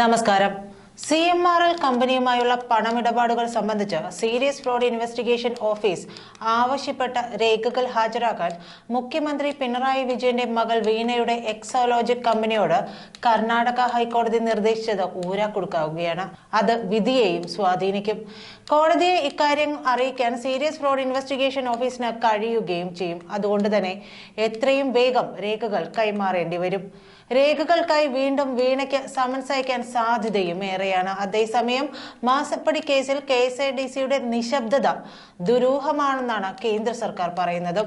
നമസ്കാരം. C M R L കമ്പനിയുമായുള്ള പണമിടപാടുകൾ സംബന്ധിച്ച് സീരിയസ് ഫ്രോഡ് ഇൻവെസ്റ്റിഗേഷൻ ഓഫീസ് ആവശ്യപ്പെട്ട രേഖകൾ ഹാജരാക്കാൻ മുഖ്യമന്ത്രി പിണറായി വിജയന്റെ മകൾ വീണയുടെ എക്സോലോജിക് കമ്പനിയോട് കർണാടക ഹൈക്കോടതി നിർദ്ദേശിച്ചത് ഊരാക്കുടുക്കാവുകയാണ് അത് വിധിയെയും സ്വാധീനിക്കും. കോടതിയെ ഇക്കാര്യം അറിയിക്കാൻ സീരിയസ് ഫ്രോഡ് ഇൻവെസ്റ്റിഗേഷൻ ഓഫീസിന് കഴിയുകയും ചെയ്യും. അതുകൊണ്ട് തന്നെ എത്രയും വേഗം രേഖകൾ കൈമാറേണ്ടി വരും. രേഖകൾക്കായി വീണ്ടും വീണയ്ക്ക് സമൻസ് അയക്കാൻ സാധ്യതയും ഏറെയാണ്. അതേസമയം മാസപ്പടി കേസിൽ കെ എസ് ഐ ഡി സിയുടെ നിശബ്ദത ദുരൂഹമാണെന്നാണ് കേന്ദ്ര സർക്കാർ പറയുന്നത്.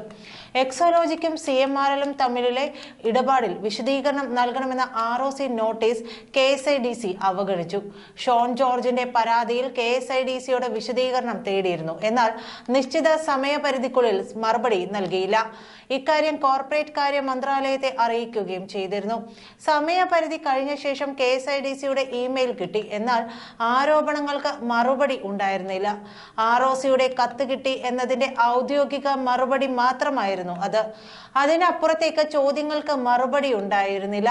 എക്സോലോജിക്കും സി എം ആർ എല്ലും തമ്മിലെ ഇടപാടിൽ വിശദീകരണം നൽകണമെന്ന R O C notice K S I D C അവഗണിച്ചു. ഷോൺ ജോർജിന്റെ പരാതിയിൽ കെ എസ് ഐ ഡി സിയുടെ വിശദീകരണം തേടിയിരുന്നു. എന്നാൽ നിശ്ചിത സമയപരിധിക്കുള്ളിൽ മറുപടി നൽകിയില്ല. ഇക്കാര്യം കോർപ്പറേറ്റ് കാര്യ മന്ത്രാലയത്തെ അറിയിക്കുകയും ചെയ്തിരുന്നു. സമയപരിധി കഴിഞ്ഞ ശേഷം കെ എസ് ഐ ഡി സിയുടെ ഇമെയിൽ കിട്ടി. എന്നാൽ ആരോപണങ്ങൾക്ക് മറുപടി ഉണ്ടായിരുന്നില്ല. ആർ ഒ സിയുടെ കത്ത് കിട്ടി എന്നതിന്റെ ഔദ്യോഗിക മറുപടി മാത്രമായിരുന്നു അത്. അതിനപ്പുറത്തേക്ക് ചോദ്യങ്ങൾക്ക് മറുപടി ഉണ്ടായിരുന്നില്ല.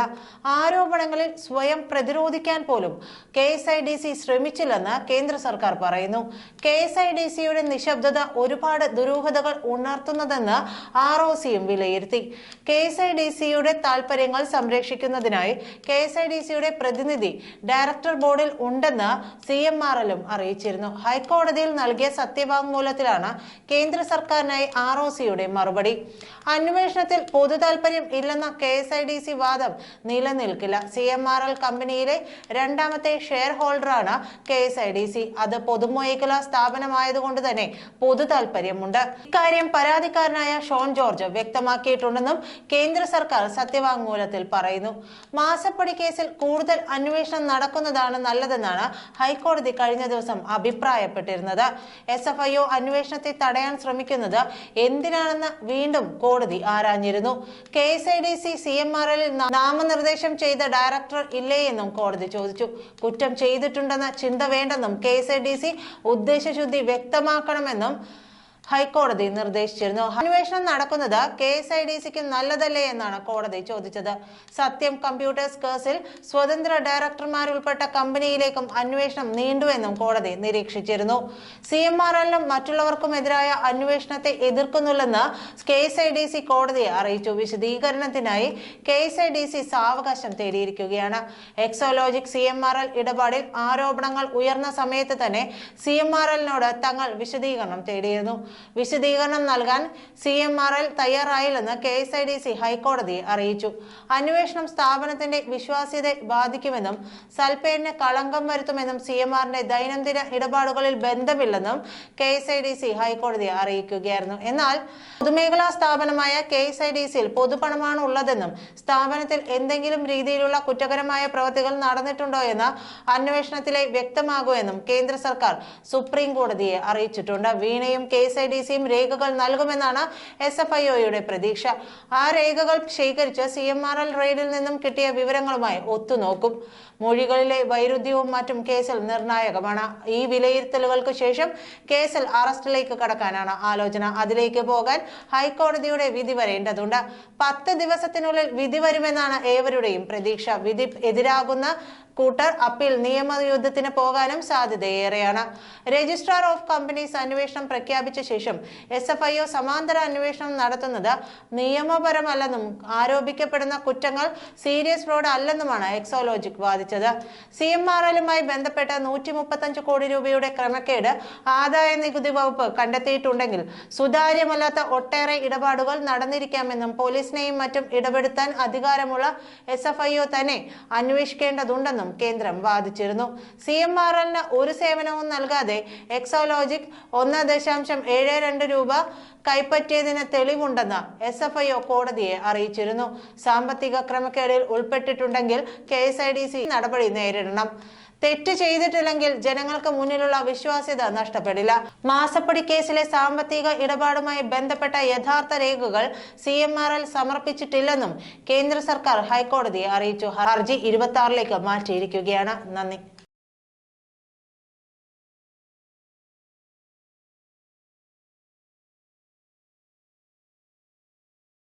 ആരോപണങ്ങളിൽ സ്വയം പ്രതിരോധിക്കാൻ പോലും K S I D C ശ്രമിച്ചില്ലെന്ന് കേന്ദ്ര സർക്കാർ പറയുന്നു. കെ എസ് ഐ ഡി സിയുടെ നിശബ്ദത ഒരുപാട് ദുരൂഹതകൾ ഉണർത്തുന്നതെന്ന് ആർ ഒ സിയും വിലയിരുത്തി. കെ എസ് ഐ ഡി സിയുടെ താൽപര്യങ്ങൾ സംരക്ഷിക്കുന്നതിനായി കെ എസ് ഐ ഡി സിയുടെ പ്രതിനിധി ഡയറക്ടർ ബോർഡിൽ ഉണ്ടെന്ന് സി എം ആർ എല്ലും അറിയിച്ചിരുന്നു. ഹൈക്കോടതിയിൽ നൽകിയ സത്യവാങ്മൂലത്തിലാണ് കേന്ദ്ര സർക്കാരിനായി ആർ ഒ സിയുടെ മറുപടി. അന്വേഷണത്തിൽ പൊതു താൽപര്യം ഇല്ലെന്ന K S I D C വാദം നിലനിൽക്കില്ല. സി എം ആർ എൽ കമ്പനിയിലെ രണ്ടാമത്തെ share ഹോൾഡറാണ് K S I D C. അത് പൊതുമേഖലാ സ്ഥാപനമായതുകൊണ്ട് തന്നെ പൊതു താൽപര്യമുണ്ട് ഇക്കാര്യം പരാതിക്കാരനായ ഷോൺ ജോർജ് വ്യക്തമാക്കിയിട്ടുണ്ടെന്നും കേന്ദ്ര സർക്കാർ സത്യവാങ്മൂലത്തിൽ പറയുന്നു. മാസപ്പടി കേസിൽ കൂടുതൽ അന്വേഷണം നടക്കുന്നതാണ് നല്ലതെന്നാണ് ഹൈക്കോടതി കഴിഞ്ഞ ദിവസം അഭിപ്രായപ്പെട്ടിരുന്നത്. എസ് എഫ് ഐ ഒ അന്വേഷണത്തെ തടയാൻ ശ്രമിക്കുന്നത് എന്തിനാണെന്ന് വീണ്ടും കോടതി ആരാഞ്ഞിരുന്നു. K S I D C C M R എല്ലിൽ നാമനിർദ്ദേശം ചെയ്ത ഡയറക്ടർ ഇല്ലേ എന്നും കോടതി ചോദിച്ചു. കുറ്റം ചെയ്തിട്ടുണ്ടെന്ന ചിന്ത വേണ്ടെന്നും K S I D C ഉദ്ദേശശുദ്ധി വ്യക്തമാക്കണമെന്നും ഹൈക്കോടതി നിർദ്ദേശിച്ചിരുന്നു. അന്വേഷണം നടക്കുന്നത് കെ എസ് ഐ ഡി സിക്ക് നല്ലതല്ലേ എന്നാണ് കോടതി ചോദിച്ചത്. സത്യം കമ്പ്യൂട്ടേഴ്സ് കേസിൽ സ്വതന്ത്ര ഡയറക്ടർമാരുൾപ്പെട്ട കമ്പനിയിലേക്കും അന്വേഷണം നീണ്ടുവെന്നും കോടതി നിരീക്ഷിച്ചിരുന്നു. സി എം ആർ എല്ലിനും മറ്റുള്ളവർക്കുമെതിരായ അന്വേഷണത്തെ എതിർക്കുന്നുള്ളെന്ന് K S I D C കോടതിയെ അറിയിച്ചു. വിശദീകരണത്തിനായി K S I D C സാവകാശം തേടിയിരിക്കുകയാണ്. Exalogic C M R L ഇടപാടിൽ ആരോപണങ്ങൾ ഉയർന്ന സമയത്ത് തന്നെ സി എം ആർ എല്ലിനോട് തങ്ങൾ വിശദീകരണം തേടിയിരുന്നു. വിശദീകരണം നൽകാൻ C M R L തയ്യാറായില്ലെന്ന് K S I D C ഹൈക്കോടതിയെ അറിയിച്ചു. അന്വേഷണം സ്ഥാപനത്തിന്റെ വിശ്വാസ്യതയെ ബാധിക്കുമെന്നും സൽപ്പേരിന് കളങ്കം വരുത്തുമെന്നും സി എം ആറിന്റെ ദൈനംദിന ഇടപാടുകളിൽ ബന്ധമില്ലെന്നും K S I D C ഹൈക്കോടതിയെ അറിയിക്കുകയായിരുന്നു. എന്നാൽ പൊതുമേഖലാ സ്ഥാപനമായ കെ എസ് ഐ ഡി സിയിൽ പൊതുപണമാണ് ഉള്ളതെന്നും സ്ഥാപനത്തിൽ എന്തെങ്കിലും രീതിയിലുള്ള കുറ്റകരമായ പ്രവൃത്തികൾ നടന്നിട്ടുണ്ടോ എന്ന അന്വേഷണത്തിലെ വ്യക്തമാകുമെന്നും കേന്ദ്ര സർക്കാർ സുപ്രീം കോടതിയെ അറിയിച്ചിട്ടുണ്ട്. വീണയും കെ എസ് ഐ ഡി സിയും രേഖകൾ നൽകുമെന്നാണ് എസ് എഫ് ഐ ഒയുടെ പ്രതീക്ഷ. ആ രേഖകൾ ശേഖരിച്ച് സി എം ആർ എൽ റെയ്ഡിൽ നിന്നും കിട്ടിയ വിവരങ്ങളുമായി ഒത്തുനോക്കും. മൊഴികളിലെ വൈരുദ്ധ്യവും മറ്റും കേസിൽ നിർണായകമാണ്. ഈ വിലയിരുത്തലുകൾക്ക് ശേഷം കേസിൽ അറസ്റ്റിലേക്ക് കടക്കാനാണ് ആലോചന. അതിലേക്ക് പോകാൻ ഹൈക്കോടതിയുടെ വിധി വരേണ്ടതുണ്ട്. പത്ത് ദിവസത്തിനുള്ളിൽ വിധി വരുമെന്നാണ് ഏവരുടെയും പ്രതീക്ഷ. വിധി എതിരാകുന്ന കൂട്ടർ അപ്പീൽ നിയമയുദ്ധത്തിന് പോകാനും സാധ്യതയേറെയാണ്. രജിസ്ട്രാർ ഓഫ് കമ്പനീസ് അന്വേഷണം പ്രഖ്യാപിച്ച ശേഷം എസ് എഫ് ഐ ഒ സമാന്തര അന്വേഷണം നടത്തുന്നത് നിയമപരമല്ലെന്നും ആരോപിക്കപ്പെടുന്ന കുറ്റങ്ങൾ സീരിയസ് ഫ്രോഡ് അല്ലെന്നുമാണ് എക്സോലോജിക് വാദിച്ചത്. സി എം ആർ എല്ലുമായി ബന്ധപ്പെട്ട നൂറ്റി മുപ്പത്തഞ്ച് കോടി രൂപയുടെ ക്രമക്കേട് ആദായ നികുതി വകുപ്പ് കണ്ടെത്തിയിട്ടുണ്ടെങ്കിൽ സുതാര്യമല്ലാത്ത ഒട്ടേറെ ഇടപാടുകൾ നടന്നിരിക്കാമെന്നും പോലീസിനെയും മറ്റും ഇടപെടുത്താൻ അധികാരമുള്ള എസ് എഫ് ഐ ഒ തന്നെ അന്വേഷിക്കേണ്ടതുണ്ടെന്നും കേന്ദ്രം വാദിച്ചിരുന്നു. സി എം ആർ എല്ലിന് ഒരു സേവനവും നൽകാതെ എക്സോലോജിക് ഒന്ന് ദശാംശം ഏഴ് രണ്ട് രൂപ കൈപ്പറ്റിയതിന് തെളിവുണ്ടെന്ന് എസ് എഫ് ഐ ഒ കോടതിയെ അറിയിച്ചിരുന്നു. സാമ്പത്തിക ക്രമക്കേടിൽ ഉൾപ്പെട്ടിട്ടുണ്ടെങ്കിൽ K S I D C നടപടി നേരിടണം. തെറ്റ് ചെയ്തിട്ടില്ലെങ്കിൽ ജനങ്ങൾക്ക് മുന്നിലുള്ള വിശ്വാസ്യത നഷ്ടപ്പെടില്ല. മാസപ്പടി കേസിലെ സാമ്പത്തിക ഇടപാടുമായി ബന്ധപ്പെട്ട യഥാർത്ഥ രേഖകൾ സി എം ആർ എൽ സമർപ്പിച്ചിട്ടില്ലെന്നും കേന്ദ്ര സർക്കാർ ഹൈക്കോടതിയെ അറിയിച്ചു. ഹർജി ഇരുപത്തി ആറിലേക്ക് മാറ്റിയിരിക്കുകയാണ്. നന്ദി.